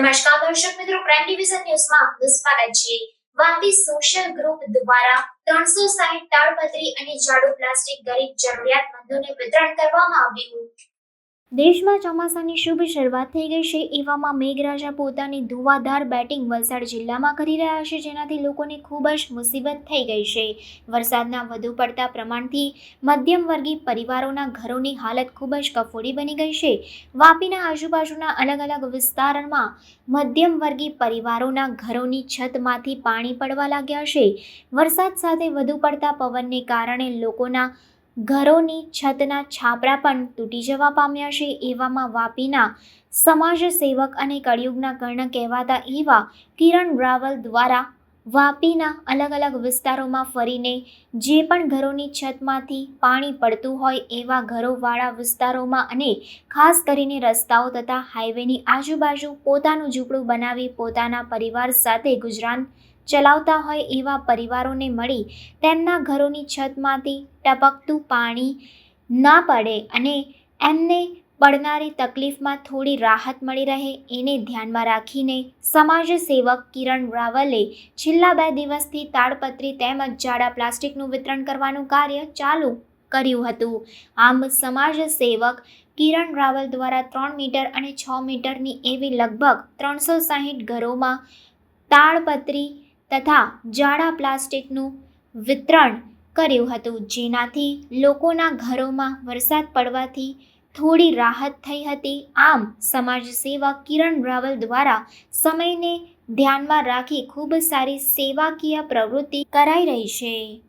નમસ્કાર દર્શક મિત્રો પ્રાઇમ ડિવિઝન ન્યૂઝમાં આપનું સ્વાગત છે. વાપી સોશિયલ ગ્રુપ દ્વારા ત્રણસો સાહીઠ તાડપત્રી અને જાડુ પ્લાસ્ટિક ગરીબ જરૂરિયાતમંદોને વિતરણ કરવામાં આવ્યું. દેશમાં ચોમાસાની શુભ શરૂઆત થઈ ગઈ છે. એવામાં મેઘરાજા પોતાની ધુવાધાર બેટિંગ વલસાડ જિલ્લામાં કરી રહ્યા છે, જેનાથી લોકોને ખૂબ જ મુસીબત થઈ ગઈ છે. વરસાદના વધુ પડતા પ્રમાણથી મધ્યમ વર્ગીય પરિવારોના ઘરોની હાલત ખૂબ જ કફોડી બની ગઈ છે. વાપીના આજુબાજુના અલગ અલગ વિસ્તારમાં મધ્યમ વર્ગીય પરિવારોના ઘરોની છતમાંથી પાણી પડવા લાગ્યા છે. વરસાદ સાથે વધુ પડતા પવનને કારણે લોકોના ઘરોની છતના છાપરા પણ તૂટી જવા પામ્યા છે. એવામાં વાપીના સમાજ સેવક અને કળિયુગના કર્ણ કહેવાતા એવા કિરણ રાવલ દ્વારા વાપીના અલગ અલગ વિસ્તારોમાં ફરીને જે પણ ઘરોની છતમાંથી પાણી પડતું હોય એવા ઘરોવાળા વિસ્તારોમાં અને ખાસ કરીને રસ્તાઓ તથા હાઈવેની આજુબાજુ પોતાનું ઝૂંપડું બનાવી પોતાના પરિવાર સાથે ગુજરાન ચલાવતા હોય એવા પરિવારોને મળી તેમના ઘરોની છતમાંથી ટપકતું પાણી ના પડે અને એમને પડનારી તકલીફમાં થોડી રાહત મળી રહે એને ધ્યાનમાં રાખીને સમાજ સેવક કિરણ રાવલે છેલ્લા બે દિવસથી તાડપત્રી તેમજ જાડા પ્લાસ્ટિકનું વિતરણ કરવાનું કાર્ય ચાલુ કર્યું હતું. આમ સમાજ સેવક કિરણ રાવલ દ્વારા ત્રણ મીટર અને છ મીટરની એવી લગભગ ત્રણસો સાહીઠ ઘરોમાં તાડપત્રી તથા જાડા પ્લાસ્ટિકનું વિતરણ કર્યું હતું. જેનાથી લોકોના ઘરોમાં વરસાદ પડવાથી થોડી રાહત થઈ હતી. આમ, સમાજ સેવક કિરણ રાવલ દ્વારા સમયને ધ્યાનમાં રાખી ખૂબ સારી સેવાકીય પ્રવૃત્તિ કરાઈ રહી છે.